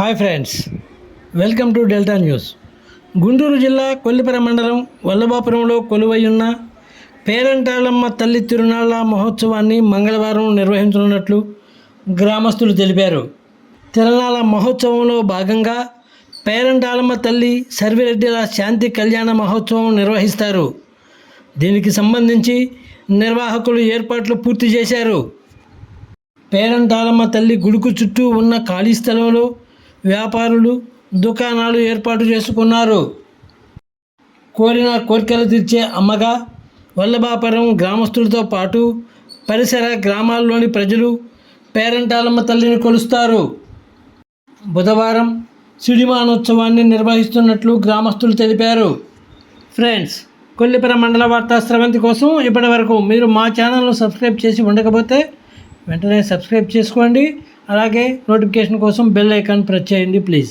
Hi friends welcome to Delta news. Guntur జిల్లా కొల్లిపర మండలం వల్లభాపురంలో కొలువైయున్న పేరంటాళమ్మ తల్లి తిరునాళ్ళ మహోత్సవాన్ని మంగళవారం నిర్వహించనున్నట్లు గ్రామస్తులు తెలిపారు. తిరునాళ్ళ మహోత్సవంలో భాగంగా పేరంటాళమ్మ తల్లి సర్విరెడ్డిల శాంతి కళ్యాణ మహోత్సవం నిర్వహిస్తారు. దీనికి సంబంధించి నిర్వాహకులు ఏర్పాట్లు పూర్తి చేశారు. పేరంటాలమ్మ తల్లి గుడుకు చుట్టూ ఉన్న ఖాళీ స్థలంలో వ్యాపారులు దుకాణాలు ఏర్పాటు చేసుకున్నారు. కోరిన కోరికలు తీర్చే అమ్మగా వల్లభాపురం గ్రామస్తులతో పాటు పరిసర గ్రామాల్లోని ప్రజలు పేరంటాలమ్మ తల్లిని కొలుస్తారు. బుధవారం సిడిమానోత్సవాన్ని నిర్వహిస్తున్నట్లు గ్రామస్తులు తెలిపారు. ఫ్రెండ్స్ కొల్లిపర మండల వార్తా స్రవంతి కోసం ఇప్పటి వరకు మీరు మా ఛానల్ను సబ్స్క్రైబ్ చేసి ఉండకపోతే వెంటనే సబ్స్క్రైబ్ చేసుకోండి. అలాగే నోటిఫికేషన్ కోసం బెల్ ఐకాన్ ప్రెస్ చేయండి ప్లీజ్